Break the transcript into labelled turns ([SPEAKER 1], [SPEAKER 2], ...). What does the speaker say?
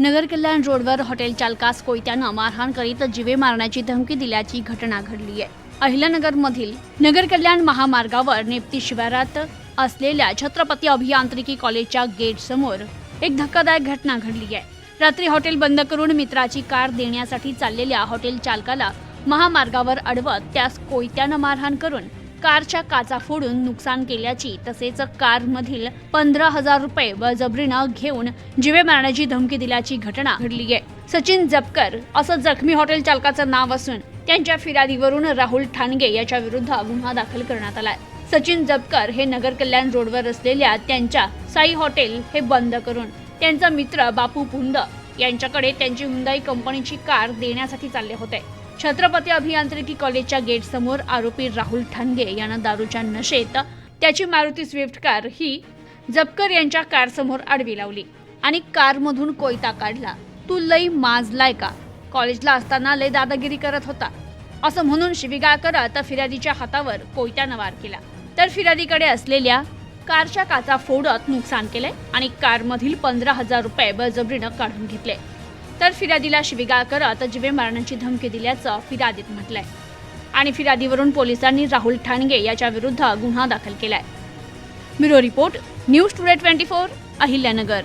[SPEAKER 1] नगर कल्याण रोडवर हॉटेल चालकास कोयत्यानं मारहाण करीत जीवे मारण्याची धमकी दिल्याची घटना घडली आहे. अहिल्यानगरमधील नगर कल्याण महामार्गावर नेप्ती शिवारात असलेल्या छत्रपती अभियांत्रिकी कॉलेजच्या गेट समोर एक धक्कादायक घटना घडली आहे. रात्री हॉटेल बंद करून मित्राची कार देण्यासाठी चाललेल्या हॉटेल चालकाला महामार्गावर अडवत त्यास कोयत्यानं मारहाण करून कारच्या काचा फोडून नुकसान केल्याची तसेच कारमधील पंधरा हजार रुपये बळजबरीनं घेऊन जीवे मारण्याची धमकी दिल्याची घटना घडली आहे. सचिन जपकर असं जखमी हॉटेल चालकाचं नाव असून त्यांच्या फिर्यादीवरून राहुल ठाणगे याच्या विरुद्ध गुन्हा दाखल करण्यात आलाय. सचिन जपकर हे नगर कल्याण रोडवर असलेल्या त्यांच्या साई हॉटेल हे बंद करून त्यांचा मित्र बापू पुंड यांच्याकडे त्यांची हुंदाई कंपनीची कार देण्यासाठी चालले होते. छत्रपती अभियांत्रिकी कॉलेजच्या गेटसमोर आरोपी राहुल ठाणगे यानं दारूच्या नशेत त्याची मारुती स्विफ्ट कार ही जपकर यांच्या कारसमोर आडवी लावली आणि कारमधून कोयता काढला. तू लई माजलाय का? कॉलेजला असताना लय दादागिरी करत होता. असं म्हणून शिविगाळ करत फिर्यादीच्या हातावर कोयत्यानं वार केला. तर फिर्यादीकडे असलेल्या कारच्या काचा फोडत नुकसान केले आणि कारमधील पंधरा हजार रुपये बळजबरीनं काढून घेतले. तर फिर्यादीला शिवीगाळ करत जीवे मारण्याची धमकी दिल्याचं फिर्यादीत म्हटलंय. आणि फिर्यादीवरून पोलिसांनी राहुल ठाणगे याच्या विरुद्ध गुन्हा दाखल केलाय. Bureau report news today twenty four Ahilyanagar.